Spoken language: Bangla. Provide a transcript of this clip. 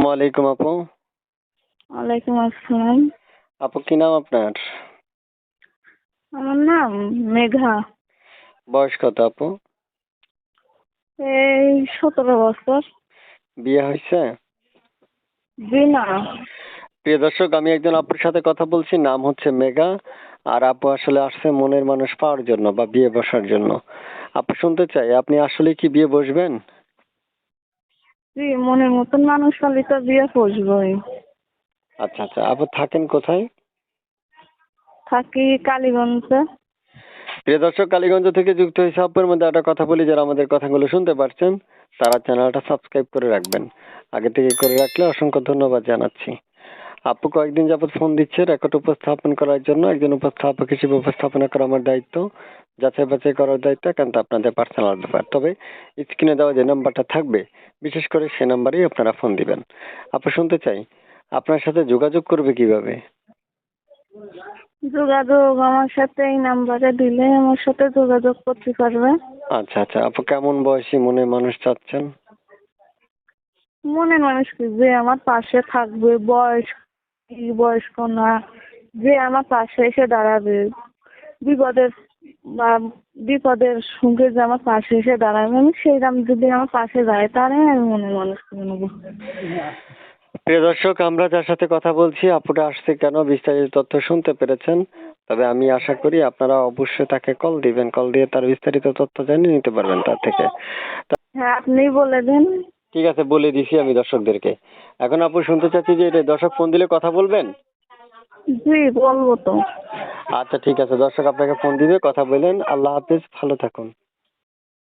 আসসালামু আলাইকুম আপু। ওয়ালাইকুম আসসালাম। আপু কি নাম আপনার? আমার নাম মেঘা। বয়স কত আপু? এই সতেরো বছর। বিয়ে হয়েছে? জি না। প্রিয় দর্শক আমি একজন আপুর সাথে কথা বলছি নাম হচ্ছে মেঘা। আর আপু আসলে আসছে মনের মানুষ পাওয়ার জন্য বা বিয়ে বসার জন্য। আপু শুনতে চাই আপনি আসলে কি বিয়ে বসবেন? জি মনের মতন মানুষ হলে তো বিয়ে বসবই। আচ্ছা আচ্ছা আপু থাকেন কোথায়? থাকি কালীগঞ্জে। প্রিয় দর্শক কালীগঞ্জ থেকে যুক্ত হয়ে আপুর মধ্যে একটা কথা বলি যারা আমাদের কথাগুলো শুনতে পারছেন তারা চ্যানেলটা সাবস্ক্রাইব করে রাখবেন। আগে থেকে করে রাখলে অসংখ্য ধন্যবাদ জানাচ্ছি। আপু কয়েকদিন যাবত ফোন দিচ্ছে রেকর্ড উপস্থাপন করার জন্য একজন উপস্থাপক হিসেবে উপস্থাপনা করা আমার দায়িত্ব। যাচাই বাছাই করার দায়িত্ব একান্ত আপনাদের পার্সোনাল ব্যাপার। তবে স্ক্রিনে দেওয়া যে নাম্বারটা থাকবে বিশেষ করে সে নাম্বারেই আপনারা ফোন দিবেন। আপু শুনতে চাই আপনার সাথে যোগাযোগ করবে কীভাবে? যোগাযোগ আমার সাথে এই নাম্বারে দিলে আমার সাথে যোগাযোগ করতে পারবে। আচ্ছা আচ্ছা আপু কেমন বয়সী মনে মানুষ চাচ্ছেন? মনের মানুষ কি? যে আমার পাশে থাকবে বয়স বয়স্ক না যে আমার পাশে এসে দাঁড়াবে। বিপদের বা বিপদের সঙ্গে যে আমার পাশে এসে দাঁড়াবে আমি সেই সেইরকম যদি আমার পাশে যায় তাহলে আমি মনের মানুষ করে নেব প্রিয় দর্শক আমরা যার সাথে কথা বলছি আপুটা আসছে কেন বিস্তারিত তথ্য শুনতে পেরেছেন তবে আমি আশা করি আপনারা অবশ্যই তাকে কল দিবেন। কল দিয়ে তার বিস্তারিত তথ্য জেনে নিতে পারবেন তার থেকে। হ্যাঁ আপনি বলে দেন। ঠিক আছে বলে দিছি আমি দর্শকদেরকে। এখন আপু শুনতে চাচ্ছি যে এটা দর্শক ফোন দিলে কথা বলবেন? জি বলব তো। আচ্ছা ঠিক আছে দর্শক আপনাকে ফোন দিবে কথা বললেন আল্লাহ হাফেজ ভালো থাকুন।